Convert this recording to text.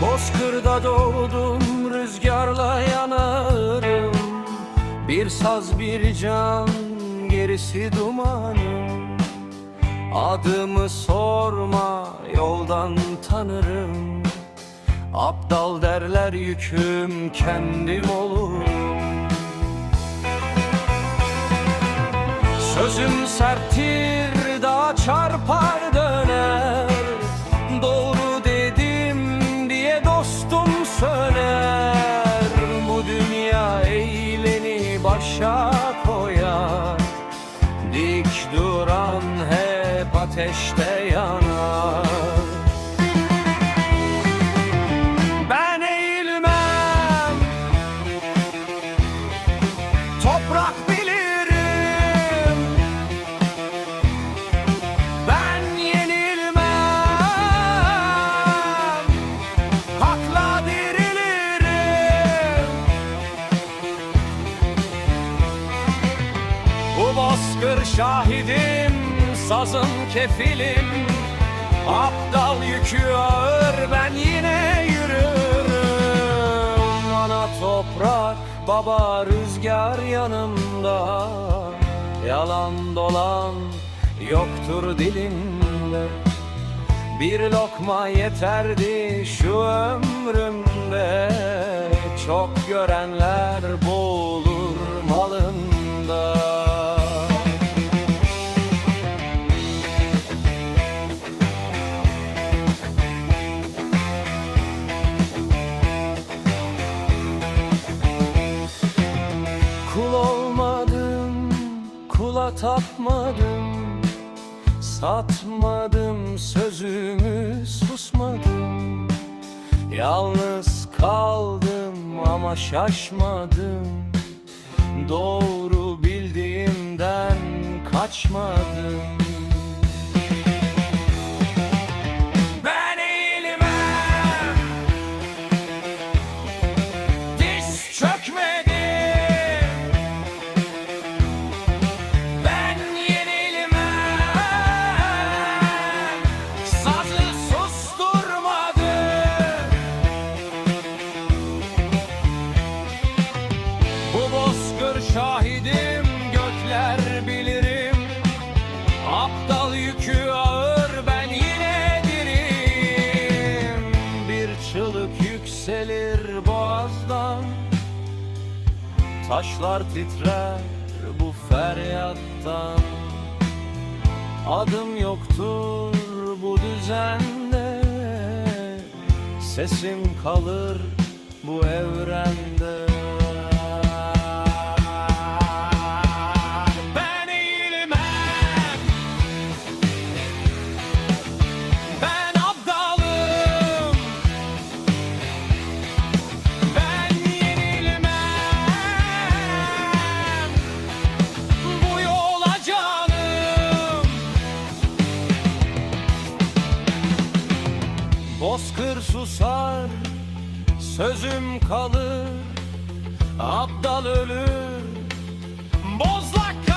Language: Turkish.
Bozkırda doğdum rüzgarla yanarım. Bir saz bir can gerisi dumanım. Adımı sorma yoldan tanırım. Aptal derler yüküm kendim olurum. Sözüm serttir daha çarpar. Bozkır şahidim Sazım kefilim. Aptal yükü ağır Ben yine yürürüm. Ana toprak Baba rüzgar yanımda. Yalan dolan Yoktur dilimde. Bir lokma yeterdi şu ömrümde. Çok görenler boğulur malında Kul olmadım, kula tapmadım Satmadım sözümü susmadım. Yalnız kaldım ama şaşmadım Doğru bildiğimden kaçmadım Taşlar titrer bu feryattan. Adım yoktur bu düzende. Sesim kalır bu evrende Susar sözüm kalır Abdal ölür Bozlak